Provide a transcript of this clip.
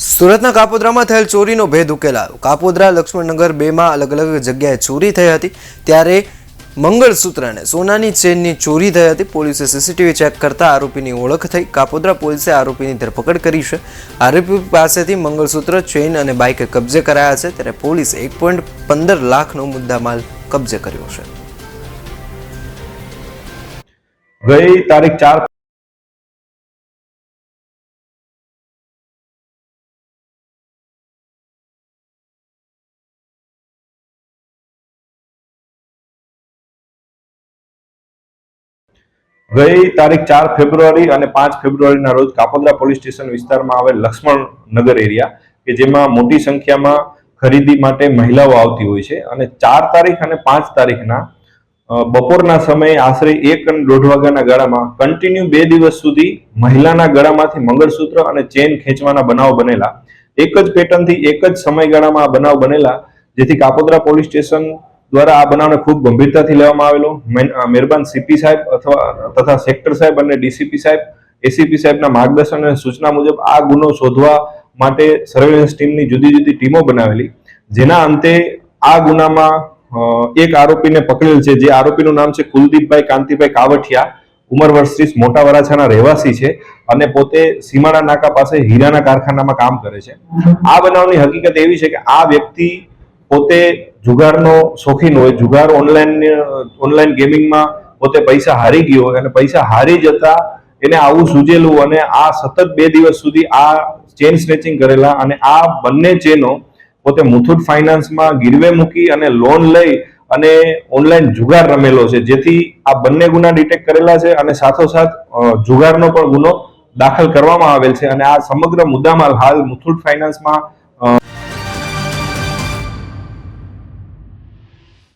સુરતના કાપોદ્રામાં થયેલ ચોરીનો ભેદ ઉકેલાયો. કાપોદ્રા લક્ષ્મણનગર બેમાં અલગ અલગ જગ્યાએ ચોરી થઈ હતી. ત્યારે મંગળસૂત્ર સોનાની ચેનની ચોરી થઈ હતી. પોલીસે સીસીટીવી ચેક કરતા આરોપીની ઓળખ થઈ. કાપોદ્રા પોલીસે આરોપીની ધરપકડ કરી છે. આરોપી પાસેથી મંગળસૂત્ર, ચેન અને બાઇક કબજે કરાયા છે. ત્યારે પોલીસે એક પોઈન્ટ પંદર લાખનો મુદ્દામાલ કબજે કર્યો છે. ગઈ તારીખ ચાર ગઈ તારીખ ચાર ફેબ્રુઆરી અને પાંચ ફેબ્રુઆરીના રોજ કાપોદ્રા પોલીસ સ્ટેશન વિસ્તારમાં આવેલ લક્ષ્મણ નગર એરિયા, કે જેમાં મોટી સંખ્યામાં ખરીદી માટે મહિલાઓ આવતી હોય છે. અને ચાર તારીખ અને પાંચ તારીખના બપોરના સમયે આશરે એક અને દોઢ વાગ્યાના ગાળામાં કન્ટિન્યુ બે દિવસ સુધી મહિલાના ગળામાંથી મંગળસૂત્ર અને ચેન ખેંચવાના બનાવ બનેલા. એક જ પેટર્નથી એક જ સમયગાળામાં આ બનાવ બનેલા, જેથી કાપોદ્રા પોલીસ સ્ટેશન દ્વારા આ બનાવને ખૂબ ગંભીરતાથી લેવામાં આવેલો. મહેરબાન સીપી સાહેબ અથવા, તથા સેક્ટર સાહેબ અને ડીસીપી સાહેબ એસીપી સાહેબના માર્ગદર્શન અને સૂચના મુજબ આ ગુનો શોધવા માટે સર્વેલન્સ ટીમની જુદી જુદી ટીમો બનાવેલી. જેના અંતે આ ગુનામાં એક આરોપીને પકડેલ છે. જે આરોપીનું નામ છે કુલદીપભાઈ કાંતિભાઈ કાવઠિયા. ઉંમર વર્ષ ત્રીસ, મોટા વરાછાના રહેવાસી છે અને પોતે સીમાડા નાકા પાસે હીરાના કારખાનામાં કામ કરે છે. આ બનાવની હકીકત એવી છે કે આ વ્યક્તિ પોતે જુગારનો શોખીન હોય, જુગાર ઓનલાઈન ઓનલાઈન ગેમિંગમાં પોતે પૈસા હારી ગયો અને પૈસા હારી જતા એને આવું સૂજેલું અને આ સતત બે દિવસ સુધી આ ચેન સ્નેચિંગ કરેલા અને આ બંને ચેનો પોતે મુથુટ ફાઇનાન્સમાં ગીરવે મૂકી અને લોન લઈ અને ઓનલાઈન જુગાર રમેલો છે. જેથી આ બંને ગુના ડિટેક્ટ કરેલા છે અને સાથોસાથ જુગારનો પણ ગુનો દાખલ કરવામાં આવેલ છે અને આ સમગ્ર મુદ્દામાલ હાલ મુથુટ ફાઇનાન્સમાં